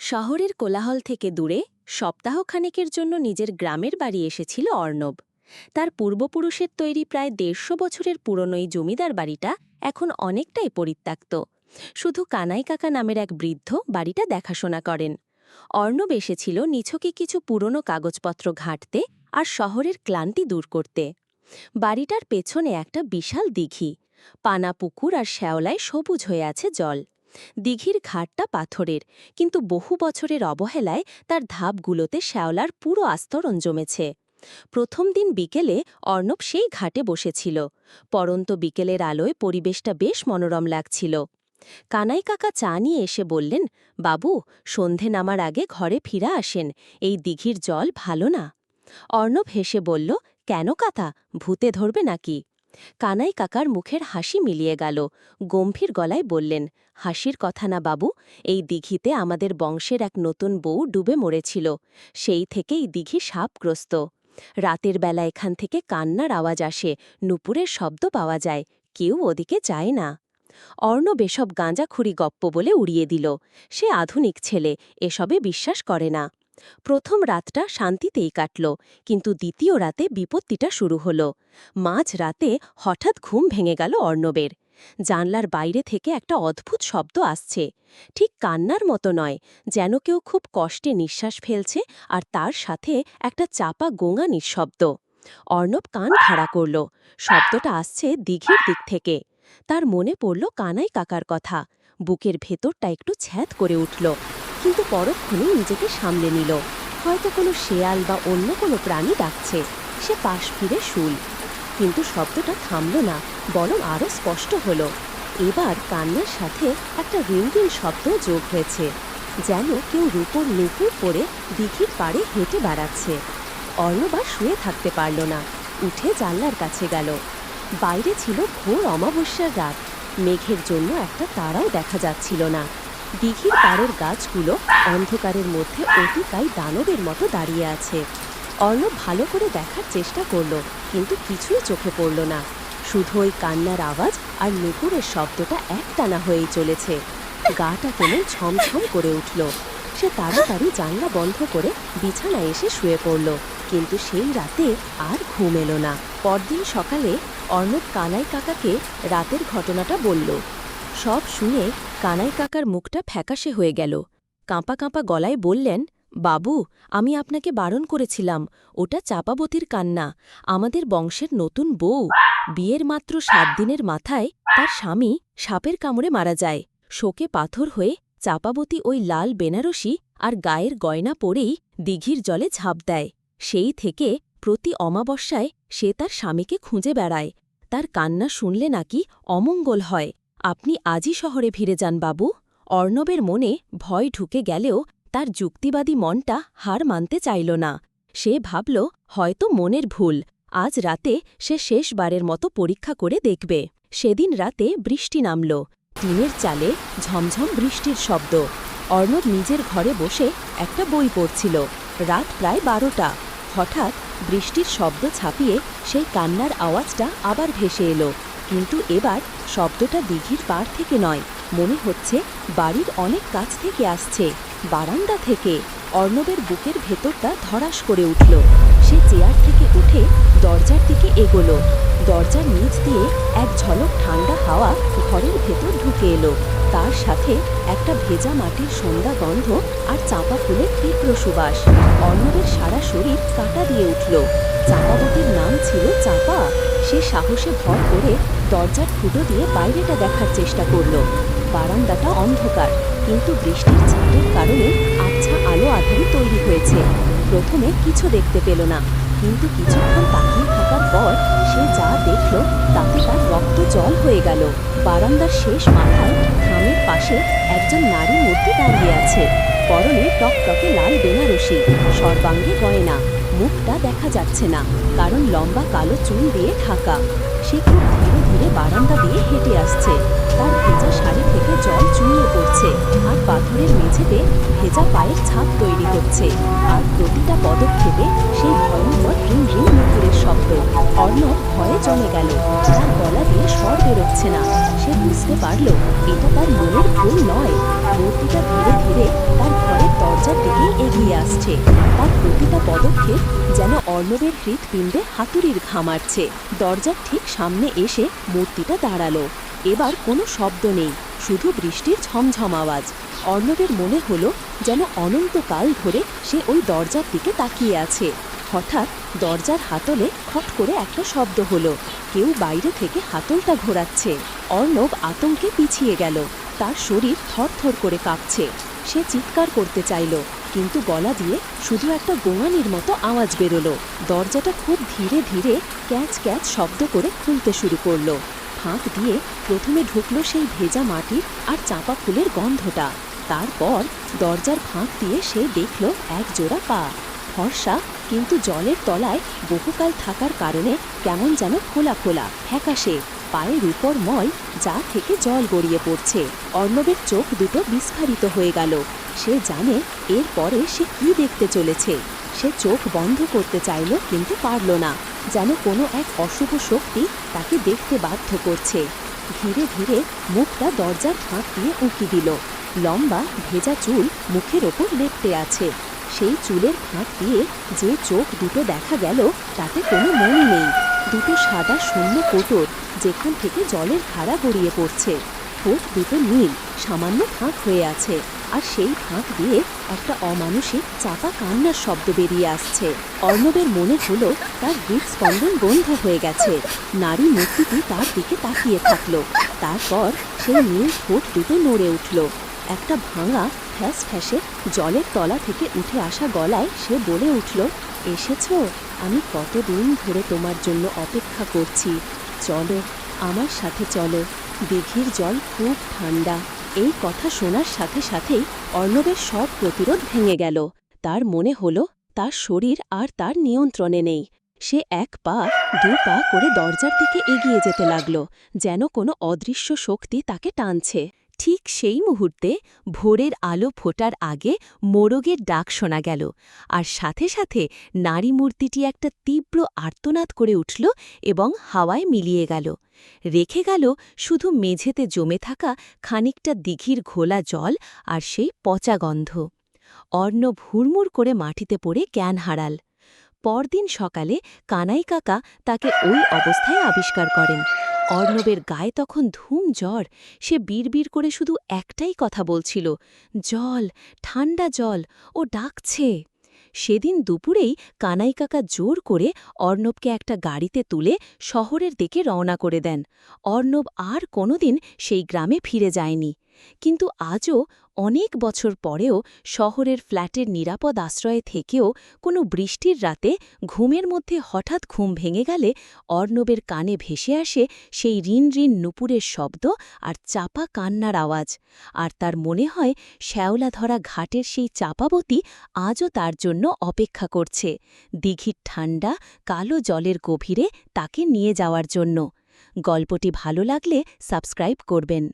শহরের কোলাহল থেকে দূরে সপ্তাহখানেকের জন্য নিজের গ্রামের বাড়ি এসেছিল অর্ণব। তার পূর্বপুরুষের তৈরি প্রায় দেড়শো বছরের পুরনো এই জমিদার বাড়িটা এখন অনেকটাই পরিত্যক্ত। শুধু কানাই কাকা নামের এক বৃদ্ধ বাড়িটা দেখাশোনা করেন। অর্ণব এসেছিল নিছকে কিছু পুরনো কাগজপত্র ঘাঁটতে আর শহরের ক্লান্তি দূর করতে। বাড়িটার পেছনে একটা বিশাল দিঘি। পানা পুকুর আর শ্যাওলায় সবুজ হয়ে আছে জল। দিঘির ঘাটটা পাথরের, কিন্তু বহু বছরের অবহেলায় তার ধাপগুলোতে শ্যাওলার পুরো আস্তরণ জমেছে। প্রথম দিন বিকেলে অর্ণব সেই ঘাটে বসেছিল। পরন্ত বিকেলের আলোয় পরিবেশটা বেশ মনোরম লাগছিল। কানাই কাকা চা নিয়ে এসে বললেন, বাবু, সন্ধে নামার আগে ঘরে ফিরা আসেন, এই দিঘির জল ভালো না? অর্ণব হেসে বলল, কেন কাতা ভূতে ধরবে নাকি? কানাই কাকার মুখের হাসি মিলিয়ে গেল। গম্ভীর গলায় বললেন, হাসির কথা না বাবু, এই দিঘিতে আমাদের বংশের এক নতুন বউ ডুবে মরেছিল। সেই থেকেই দিঘি সাপগ্রস্ত। রাতের বেলা এখান থেকে কান্নার আওয়াজ আসে, নুপুরের শব্দ পাওয়া যায়, কেউ ওদিকে যায় না। অর্ণব এসব গাঁজাখুরি গপ্প বলে উড়িয়ে দিল। সে আধুনিক ছেলে, এসবে বিশ্বাস করে না। প্রথম রাতটা শান্তিতেই কাটল, কিন্তু দ্বিতীয় রাতে বিপত্তিটা শুরু হল। মাঝ রাতে হঠাৎ ঘুম ভেঙে গেল অর্ণবের। জানলার বাইরে থেকে একটা অদ্ভুত শব্দ আসছে। ঠিক কান্নার মতো নয়, যেন কেউ খুব কষ্টে নিঃশ্বাস ফেলছে আর তার সাথে একটা চাপা গোঙা নিঃশব্দ অর্ণব কান খাড়া করল, শব্দটা আসছে দিঘির দিক থেকে। তার মনে পড়ল কানাই কাকার কথা। বুকের ভেতরটা একটু ছ্যাদ করে উঠল। কিন্তু পরক্ষণে নিজেকে সামলে নিল। হয়তো কোনো শেয়াল বা অন্য কোনো প্রাণী ডাকছে। সে পাশ ফিরে শুল। কিন্তু শব্দটা থামল না, বরং আরও স্পষ্ট হল। এবার কান্নার সাথে একটা রিংরিং শব্দ যোগ হয়েছে, যেন কেউ রূপর নুপুর পরে দিঘির পাড়ে হেঁটে বেড়াচ্ছে। অর্ণবা শুয়ে থাকতে পারল না, উঠে জানলার কাছে গেল। বাইরে ছিল ঘোর অমাবস্যার রাত, মেঘের জন্য একটা তারাও দেখা যাচ্ছিল না। দিঘির পাড়ের গাছগুলো অন্ধকারের মধ্যে অতিকায় দানবের মতো দাঁড়িয়ে আছে। অর্ণব ভালো করে দেখার চেষ্টা করল, কিন্তু কিছুই চোখে পড়ল না। শুধু ওই কান্নার আওয়াজ আর নুপুরের শব্দটা একটানা হয়েই চলেছে। গাটা কেমন ছমছম করে উঠল। সে তাড়াতাড়ি জানলা বন্ধ করে বিছানায় এসে শুয়ে পড়ল, কিন্তু সেই রাতে আর ঘুম এলো না। পরদিন সকালে অর্ণব কানাই কাকাকে রাতের ঘটনাটা বলল। সব শুনে কানাই কাকার মুখটা ফ্যাকাশে হয়ে গেল। কাঁপা কাঁপা গলায় বললেন, বাবু, আমি আপনাকে বারণ করেছিলাম। ওটা চাপাবতীর কান্না। আমাদের বংশের নতুন বউ। বিয়ের মাত্র সাত দিনের মাথায় তার স্বামী সাপের কামড়ে মারা যায়। শোকে পাথর হয়ে চাপাবতী ওই লাল বেনারসি আর গায়ের গয়না পরেই দিঘির জলে ঝাঁপ দেয়। সেই থেকে প্রতি অমাবস্যায় সে তার স্বামীকে খুঁজে বেড়ায়। তার কান্না শুনলে নাকি অমঙ্গল হয়। আপনি আজই শহরে ফিরে যান, বাবু। অর্ণবের মনে ভয় ঢুকে গেলেও তার যুক্তিবাদী মনটা হার মানতে চাইল না। সে ভাবল, হয়তো মনের ভুল। আজ রাতে সে শেষবারের মতো পরীক্ষা করে দেখবে। সেদিন রাতে বৃষ্টি নামল। টিনের চালে ঝমঝম বৃষ্টির শব্দ। অর্ণব নিজের ঘরে বসে একটা বই পড়ছিল। রাত প্রায় বারোটা। হঠাৎ বৃষ্টির শব্দ ছাপিয়ে সেই কান্নার আওয়াজটা আবার ভেসে এলো। কিন্তু এবার শব্দটা দিঘির পাড় থেকে নয়, মনে হচ্ছে বাড়ির অনেক কাছ থেকে আসছে। বারান্দা থেকে অর্ণবের বুকের ভেতরটা ধরাস করে উঠল। সে চেয়ার থেকে উঠে দরজার দিকে এগোলো। দরজার নিচ দিয়ে এক ঝলক ঠান্ডা হাওয়া ঘরের ভেতর ঢুকে এলো। তার সাথে একটা ভেজা মাটির সন্ধ্যা গন্ধ আর চাঁপা ফুলের তীব্র সুবাস। অর্ণবের সারা শরীর কাটা দিয়ে উঠল। চাঁপাবতীর নাম ছিল চাঁপা। সে সাহসে ভর করে দরজার ফুটো দিয়ে বাইরেটা দেখার চেষ্টা করল। বারান্দাটা অন্ধকার, কিন্তু বৃষ্টির ছাটের কারণে আচ্ছা আলো আধারি তৈরি হয়েছে। প্রথমে কিছু দেখতে পেল না, কিন্তু কিছুক্ষণ তাকিয়ে থাকার পর সে যা দেখল তাতে তার রক্ত জল হয়ে গেল। বারান্দার শেষ মাথায় থামের পাশে একজন নারী মূর্তি দাঁড়িয়ে আছে। পরনে টকটকে লাল বেনারসি, সর্বাঙ্গে গয়না। মুখটা দেখা যাচ্ছে না কারণ লম্বা কালো চুল দিয়ে ঢাকা। সে খুব ধীরে বারান্দা দিয়ে হেঁটে আসছে। তার ভেজা শাড়ি থেকে জল চুইয়ে পড়ছে আর পাথরের মেঝেতে ভেজা পায়ের ছাপ তৈরি হচ্ছে আর প্রতিটা পদক্ষেপে সেই ভয়ঙ্কর রিং রিং নুপুরের শব্দ। অর্ণব ভয়ে জমে গেল। তার গলা দিয়ে স্বর বেরোচ্ছে না। সে বুঝতে পারল, এটা তার মনের ভুল নয়। মূর্তিটা ধীরে ধীরে তার ঘরের দরজার দিকে এগিয়ে আসছে। তার প্রতিটা পদক্ষেপ যেন অর্ণবের হৃৎপিণ্ডে হাতুড়ির ঘামাচ্ছে দরজার ঠিক সামনে এসে মূর্তিটা দাঁড়াল। এবার কোনো শব্দ নেই, শুধু বৃষ্টির ঝমঝম আওয়াজ। অর্ণবের মনে হলো যেন অনন্তকাল ধরে সে ওই দরজার দিকে তাকিয়ে আছে। হঠাৎ দরজার হাতলে খট করে একটা শব্দ হলো। কেউ বাইরে থেকে হাতলটা ঘোরাচ্ছে। অর্ণব আতঙ্কে পিছিয়ে গেল। তার শরীর থরথর করে কাঁপছে। সে চিৎকার করতে চাইল। কিন্তু গলা দিয়ে শুধু একটা গোঙানির মতো আওয়াজ বেরোলো। দরজাটা খুব ধীরে ধীরে ক্যাচ ক্যাচ শব্দ করে খুলতে শুরু করল। ফাঁক দিয়ে প্রথমে ঢুকলো সেই ভেজা মাটির আর চাঁপা ফুলের গন্ধটা। তারপর দরজার ফাঁক দিয়ে সে দেখল এক জোড়া পা। ফর্সা, কিন্তু জলের তলায় বহুকাল থাকার কারণে কেমন যেন খোলা খোলা, ফ্যাকাশে। পায়ের উপর ময়, যা থেকে জল গড়িয়ে পড়ছে। অর্ণবের চোখ দুটো বিস্ফারিত হয়ে গেল। সে জানে এরপরে সে কি দেখতে চলেছে। সে চোখ বন্ধ করতে চাইল কিন্তু পারল না, যেন কোনো এক অশুভ শক্তি তাকে দেখতে বাধ্য করছে। ধীরে ধীরে মুখটা দরজার ফাঁক দিয়ে উঁকি দিল। লম্বা, ভেজা চুল মুখের ওপর লেপটে আছে। সেই চুলের ফাঁক দিয়ে যে চোখ দুটো দেখা গেল, তাতে কোনো মন নেই। দুটো সাদা শূন্য কোটর যেখান থেকে জলের ধারা গড়িয়ে পড়ছে। ঠোঁট দুটো নীল, সামান্য ফাঁক হয়ে আছে, আর সেই ফাঁক দিয়ে একটা অমানসিক চাপা কান্নার শব্দ বেরিয়ে আসছে। অর্ণবের মনে হলো তার হৃদস্পন্দন বন্ধ হয়ে গেছে। নারী মূর্তিটি তার দিকে তাকিয়ে থাকল। তারপর সেই নীল ঠোঁট দুটো নড়ে উঠল। একটা ভাঙা ফ্যাস ফ্যাসে জলের তলা থেকে উঠে আসা গলায় সে বলে উঠল, এসেছ? আমি কতদিন ধরে তোমার জন্য অপেক্ষা করছি। চলো, আমার সাথে চলো। দিঘির জল খুব ঠান্ডা। এই কথা শোনার সাথে সাথেই অর্ণবের সব প্রতিরোধ ভেঙে গেল। তার মনে হল, তার শরীর আর তার নিয়ন্ত্রণে নেই। সে এক পা, দু পা করে দরজার দিকে এগিয়ে যেতে লাগল, যেন কোনো অদৃশ্য শক্তি তাকে টানছে। ঠিক সেই মুহূর্তে ভোরের আলো ফোটার আগে মোরগের ডাক শোনা গেল, আর সাথে সাথে নারী মূর্তিটি একটা তীব্র আর্তনাদ করে উঠল এবং হাওয়ায় মিলিয়ে গেল। রেখে গেল শুধু মেঝেতে জমে থাকা খানিকটা দিঘির ঘোলা জল আর সেই পচা গন্ধ। অর্ণব হুড়মুড় করে মাটিতে পড়ে জ্ঞান হারাল। পরদিন সকালে কানাই কাকা তাকে ওই অবস্থায় আবিষ্কার করেন। অর্ণবের গায়ে তখন ধুম জ্বর। সে বিড়বিড় করে শুধু একটাই কথা বলছিল, জল, ঠান্ডা জল, ও ডাকছে। সেদিন দুপুরেই কানাই কাকা জোর করে অর্ণবকে একটা গাড়িতে তুলে শহরের দিকে রওনা করে দেন। অর্ণব আর কোনোদিন সেই গ্রামে ফিরে যায়নি। কিন্তু আজও অনেক বছর পরেও শহরের ফ্ল্যাটের নিরাপদ আশ্রয়ে থেকেও কোনো বৃষ্টির রাতে ঘুমের মধ্যে হঠাৎ ঘুম ভেঙে গেলে অর্ণবের কানে ভেসে আসে সেই ঋণ ঋণ নুপুরের শব্দ আর চাপা কান্নার আওয়াজ। আর তার মনে হয় শ্যাওলা ধরা ঘাটের সেই চাপাবতী আজও তার জন্য অপেক্ষা করছে। দিঘির ঠান্ডা কালো জলের গভীরে তাকে নিয়ে যাওয়ার জন্য। গল্পটি ভালো লাগলে সাবস্ক্রাইব করবেন।